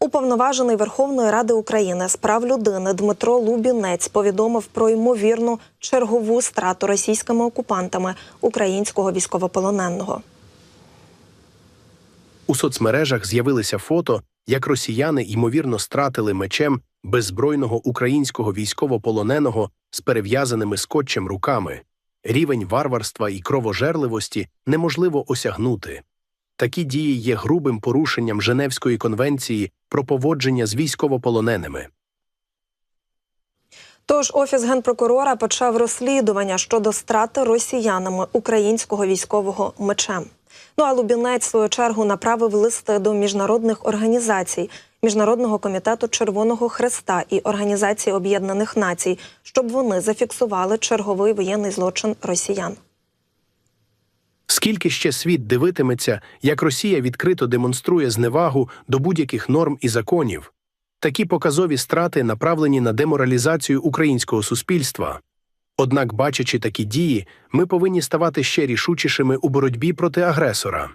Уповноважений Верховної Ради України з прав людини Дмитро Лубінець повідомив про ймовірну чергову страту російськими окупантами українського військовополоненого. У соцмережах з'явилися фото, як росіяни ймовірно стратили мечем беззбройного українського військовополоненого з перев'язаними скотчем руками. Рівень варварства і кровожерливості неможливо осягнути. Такі дії є грубим порушенням Женевської конвенції про поводження з військовополоненими. Тож офіс генпрокурора почав розслідування щодо страти росіянами українського військового мечем. Ну а Лубінець, в свою чергу, направив листи до міжнародних організацій, Міжнародного комітету Червоного Хреста і Організації Об'єднаних Націй, щоб вони зафіксували черговий воєнний злочин росіян. Скільки ще світ дивитиметься, як Росія відкрито демонструє зневагу до будь-яких норм і законів? Такі показові страти направлені на деморалізацію українського суспільства. Однак, бачачи такі дії, ми повинні ставати ще рішучішими у боротьбі проти агресора.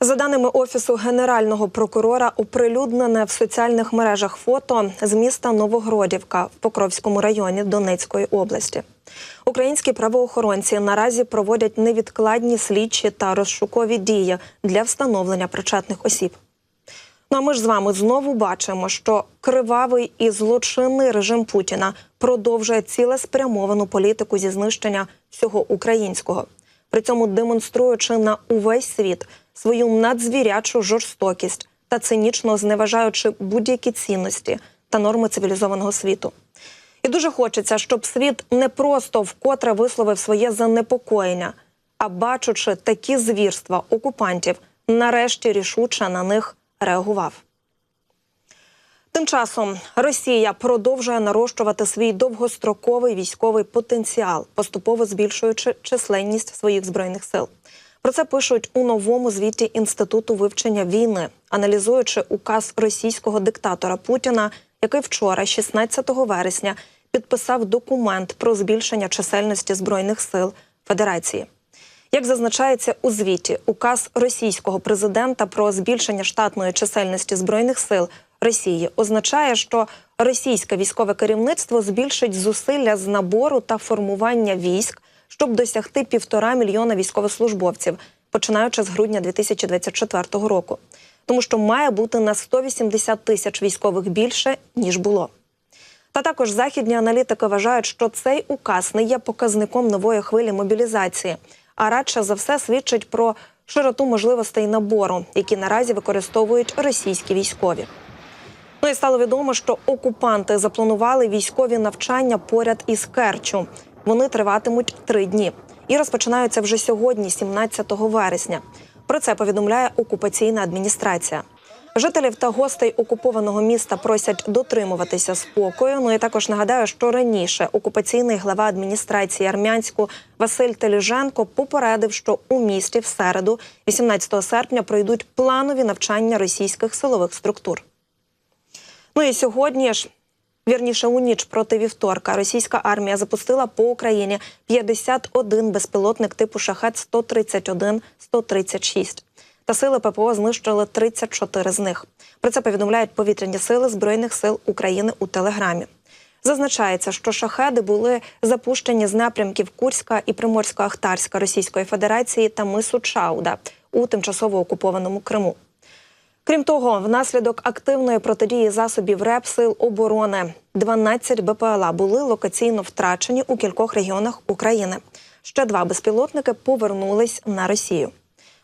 За даними офісу генерального прокурора, оприлюднене в соціальних мережах фото з міста Новогродівка в Покровському районі Донецької області. Українські правоохоронці наразі проводять невідкладні слідчі та розшукові дії для встановлення причетних осіб. Ну а ми ж з вами знову бачимо, що кривавий і злочинний режим Путіна продовжує цілеспрямовану політику зі знищення всього українського, при цьому демонструючи на увесь світ свою надзвірячу жорстокість та цинічно зневажаючи будь-які цінності та норми цивілізованого світу. І дуже хочеться, щоб світ не просто вкотре висловив своє занепокоєння, а бачучи такі звірства окупантів, нарешті рішуче на них реагував. Тим часом Росія продовжує нарощувати свій довгостроковий військовий потенціал, поступово збільшуючи численність своїх збройних сил. Про це пишуть у новому звіті інституту вивчення війни, аналізуючи указ російського диктатора Путіна, який вчора, 16 вересня, підписав документ про збільшення чисельності збройних сил Федерації. Як зазначається у звіті, указ російського президента про збільшення штатної чисельності збройних сил Росії означає, що російське військове керівництво збільшить зусилля з набору та формування військ, щоб досягти півтора мільйона військовослужбовців, починаючи з грудня 2024 року, тому що має бути на 180 тисяч військових більше ніж було. Та також західні аналітики вважають, що цей указ не є показником нової хвилі мобілізації, а радше за все свідчить про широту можливостей набору, які наразі використовують російські військові. Ну і стало відомо, що окупанти запланували військові навчання поряд із Керчу. Вони триватимуть три дні і розпочинаються вже сьогодні, 17 вересня. Про це повідомляє окупаційна адміністрація. Жителів та гостей окупованого міста просять дотримуватися спокою. Ну і також нагадаю, що раніше окупаційний глава адміністрації Армянську Василь Теліженко попередив, що у місті в середу, 18 серпня, пройдуть планові навчання російських силових структур. Ну і сьогодні ж. Вірніше у ніч проти вівторка російська армія запустила по Україні 51 безпілотник типу шахет 131 136 Та сили ППО знищили 34 з них. Про це повідомляють повітряні сили збройних сил України у телеграмі. Зазначається, що шахеди були запущені з напрямків Курська і Приморсько-Ахтарська Російської Федерації та мису Чауда у тимчасово окупованому Криму. Крім того, внаслідок активної протидії засобів РЕП сил оборони 12 БПЛА були локаційно втрачені у кількох регіонах України. Ще два безпілотники повернулись на Росію.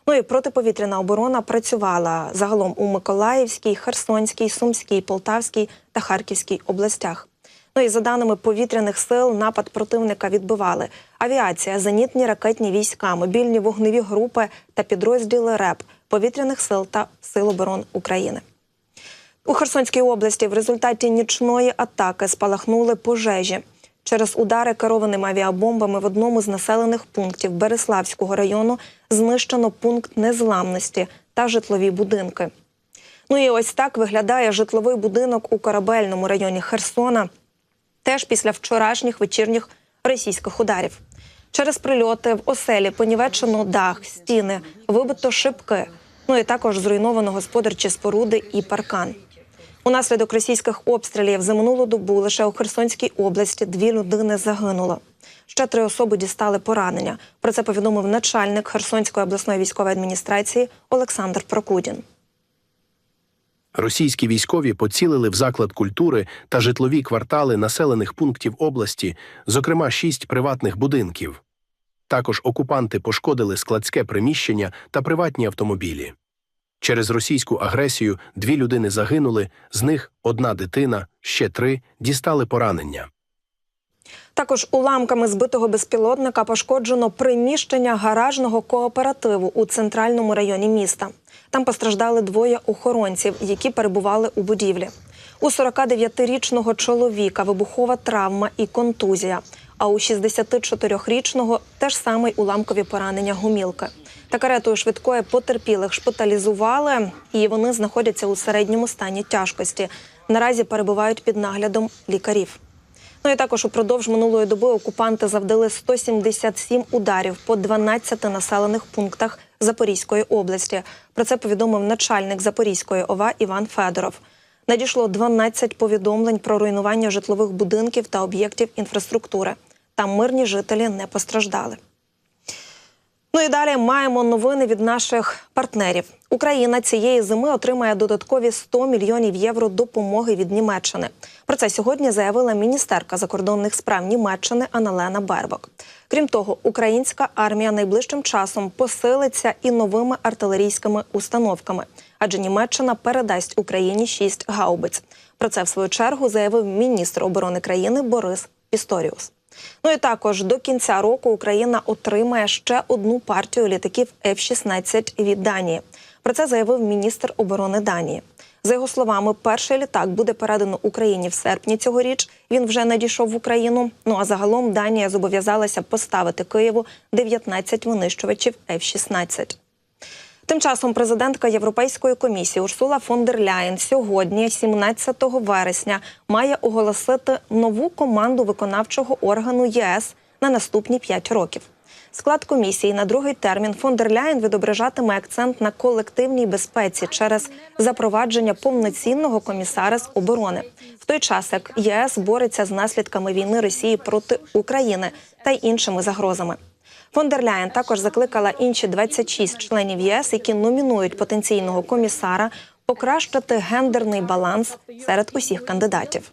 Ну і протиповітряна оборона працювала загалом у Миколаївській, Херсонській, Сумській, Полтавській та Харківській областях. Ну і за даними повітряних сил, напад противника відбивали авіація, зенітні ракетні війська, мобільні вогневі групи та підрозділи РЕП повітряних сил та сил оборон України. У Херсонській області в результаті нічної атаки спалахнули пожежі. Через удари керованими авіабомбами в одному з населених пунктів Береславського району знищено пункт незламності та житлові будинки. Ну і ось так виглядає житловий будинок у корабельному районі Херсона, теж після вчорашніх вечірніх російських ударів. Через прильоти в оселі понівечено дах, стіни, вибито шибки. Ну і також зруйновано господарчі споруди і паркан. Унаслідок російських обстрілів за минулу добу лише у Херсонській області дві людини загинуло. Ще три особи дістали поранення. Про це повідомив начальник Херсонської обласної військової адміністрації Олександр Прокудін. Російські військові поцілили в заклад культури та житлові квартали населених пунктів області, зокрема шість приватних будинків. Також окупанти пошкодили складське приміщення та приватні автомобілі. Через російську агресію дві людини загинули, з них одна дитина, ще три дістали поранення. Також уламками збитого безпілотника пошкоджено приміщення гаражного кооперативу у центральному районі міста. Там постраждали двоє охоронців, які перебували у будівлі. У 49-річного чоловіка вибухова травма і контузія. А у 64-річного теж самий уламкові поранення гумілки. Та каретою швидкої потерпілих шпиталізували, і вони знаходяться у середньому стані тяжкості. Наразі перебувають під наглядом лікарів. Ну і також упродовж минулої доби окупанти завдали 177 ударів по 12 населених пунктах Запорізької області. Про це повідомив начальник Запорізької ОВА Іван Федоров. Надійшло 12 повідомлень про руйнування житлових будинків та об'єктів інфраструктури. Там мирні жителі не постраждали. Ну і далі маємо новини від наших партнерів. Україна цієї зими отримає додаткові 100 мільйонів євро допомоги від Німеччини. Про це сьогодні заявила міністерка закордонних справ Німеччини Аналена Бербок. Крім того, українська армія найближчим часом посилиться і новими артилерійськими установками, адже Німеччина передасть Україні шість гаубиць. Про це в свою чергу заявив міністр оборони країни Борис Пісторіус. Ну і також до кінця року Україна отримає ще одну партію літаків F-16 від Данії. Про це заявив міністр оборони Данії. За його словами, перший літак буде передано Україні в серпні цьогоріч. Він вже надійшов в Україну. Ну а загалом Данія зобов'язалася поставити Києву 19 винищувачів F-16. Тим часом президентка Європейської комісії Урсула фон дер Ляєн сьогодні, 17 вересня, має оголосити нову команду виконавчого органу ЄС на наступні 5 років. Склад комісії на другий термін фон дер Ляєн відображатиме акцент на колективній безпеці через запровадження повноцінного комісара з оборони, в той час як ЄС бореться з наслідками війни Росії проти України та й іншими загрозами. Фон дер Ляєн також закликала інші 26 членів ЄС, які номінують потенційного комісара, покращити гендерний баланс серед усіх кандидатів.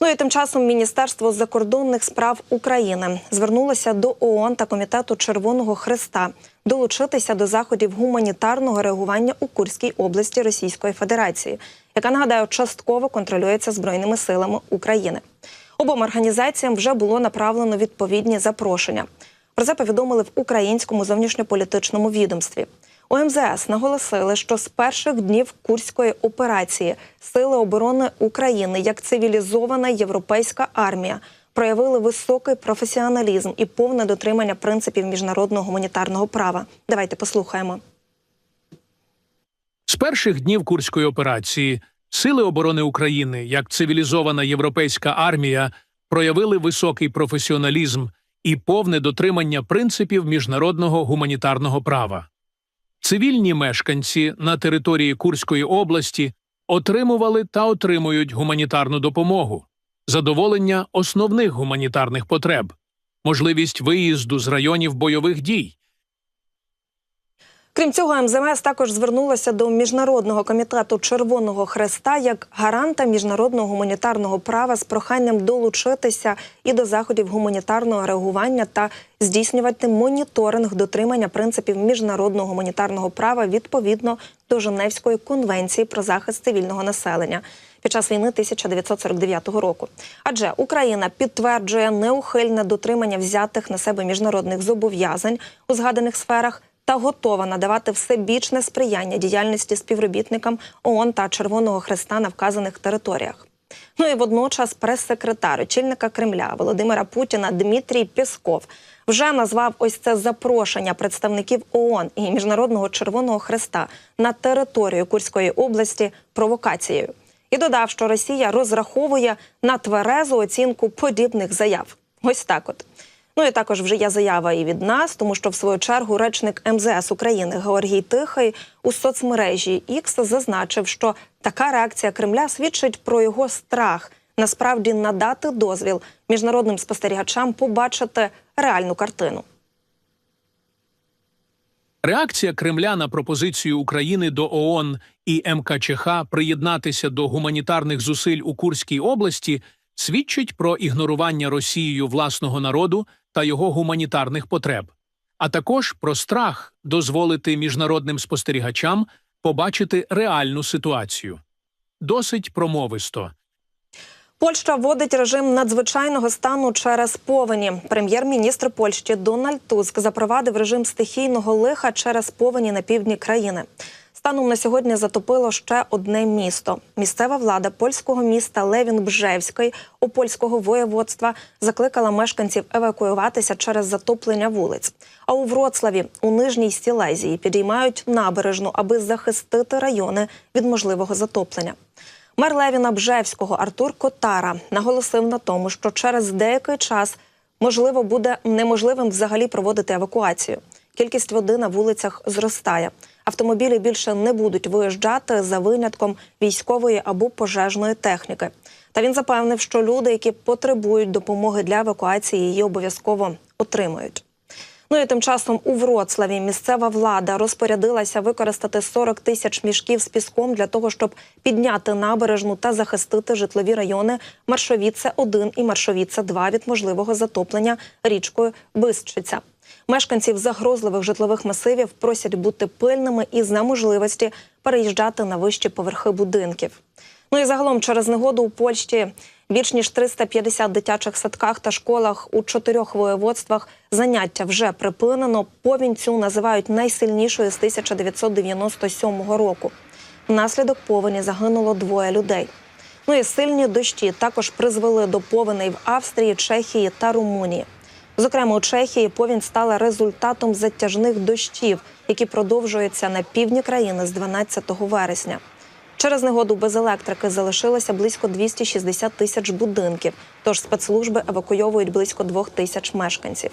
Ну і тим часом Міністерство закордонних справ України звернулося до ООН та комітету Червоного Христа долучитися до заходів гуманітарного реагування у Курській області Російської Федерації, яка нагадаю частково контролюється збройними силами України. Обом організаціям вже було направлено відповідні запрошення. Про це повідомили в українському зовнішньополітичному відомстві. У МЗС наголосили, що з перших днів курської операції Сили оборони України як цивілізована європейська армія проявили високий професіоналізм і повне дотримання принципів міжнародного гуманітарного права. Давайте послухаємо. З перших днів курської операції Сили оборони України, як цивілізована європейська армія, проявили високий професіоналізм і повне дотримання принципів міжнародного гуманітарного права. Цивільні мешканці на території Курської області отримували та отримують гуманітарну допомогу, задоволення основних гуманітарних потреб, можливість виїзду з районів бойових дій, Крім цього, МЗМС також звернулося до міжнародного комітету Червоного Хреста як гаранта міжнародного гуманітарного права з проханням долучитися і до заходів гуманітарного реагування та здійснювати моніторинг дотримання принципів міжнародного гуманітарного права відповідно до Женевської конвенції про захист цивільного населення. Під час війни 1949 року, адже Україна підтверджує неухильне дотримання взятих на себе міжнародних зобов'язань у згаданих сферах та готова надавати всебічне сприяння діяльності співробітникам ООН та Червоного Хреста на вказаних територіях. Ну і водночас прес-секретар очільника Кремля Володимира Путіна Дмитрій Пєсков вже назвав ось це запрошення представників ООН і Міжнародного Червоного Хреста на територію Курської області провокацією і додав, що Росія розраховує на тверезу оцінку подібних заяв. Ось так от. Ну і також вже є заява і від нас, тому що в свою чергу речник МЗС України Георгій Тихий у соцмережі X зазначив, що така реакція Кремля свідчить про його страх насправді надати дозвіл міжнародним спостерігачам побачити реальну картину. Реакція Кремля на пропозицію України до ООН і МКЧХ приєднатися до гуманітарних зусиль у Курській області свідчить про ігнорування Росією власного народу та його гуманітарних потреб, а також про страх дозволити міжнародним спостерігачам побачити реальну ситуацію. Досить промовисто. Польща вводить режим надзвичайного стану через повені. Прем'єр-міністр Польщі Дональд Туск запровадив режим стихійного лиха через повені на півдні країни. Станом на сьогодні затопило ще одне місто. Місцева влада польського міста Левін Бжевський у польського воєводства закликала мешканців евакуюватися через затоплення вулиць. А у Вроцлаві у нижній Сілезії підіймають набережну, аби захистити райони від можливого затоплення. Мер Левіна Бжевського Артур Котара наголосив на тому, що через деякий час можливо буде неможливим взагалі проводити евакуацію. Кількість води на вулицях зростає. Автомобілі більше не будуть виїжджати за винятком військової або пожежної техніки. Та він запевнив, що люди, які потребують допомоги для евакуації, її обов'язково отримають. Ну і тим часом у Вроцлаві місцева влада розпорядилася використати 40 тисяч мішків з піском для того, щоб підняти набережну та захистити житлові райони Маршовіце 1 і Маршовіце 2 від можливого затоплення річкою Бисчиця. Мешканців загрозливих житлових масивів просять бути пильними і за можливості переїжджати на вищі поверхи будинків. Ну і загалом через негоду у Польщі більш ніж 350 дитячих садках та школах у чотирьох воєводствах заняття вже припинено. Повінь цю називають найсильнішою з 1997 року. Внаслідок повені загинуло двоє людей. Ну і сильні дощі також призвели до повеней в Австрії, Чехії та Румунії. Зокрема, у Чехії повінь стала результатом затяжних дощів, які продовжуються на півдні країни з 12 вересня. Через негоду без електрики залишилося близько 260 тисяч будинків. Тож спецслужби евакуйовують близько двох тисяч мешканців.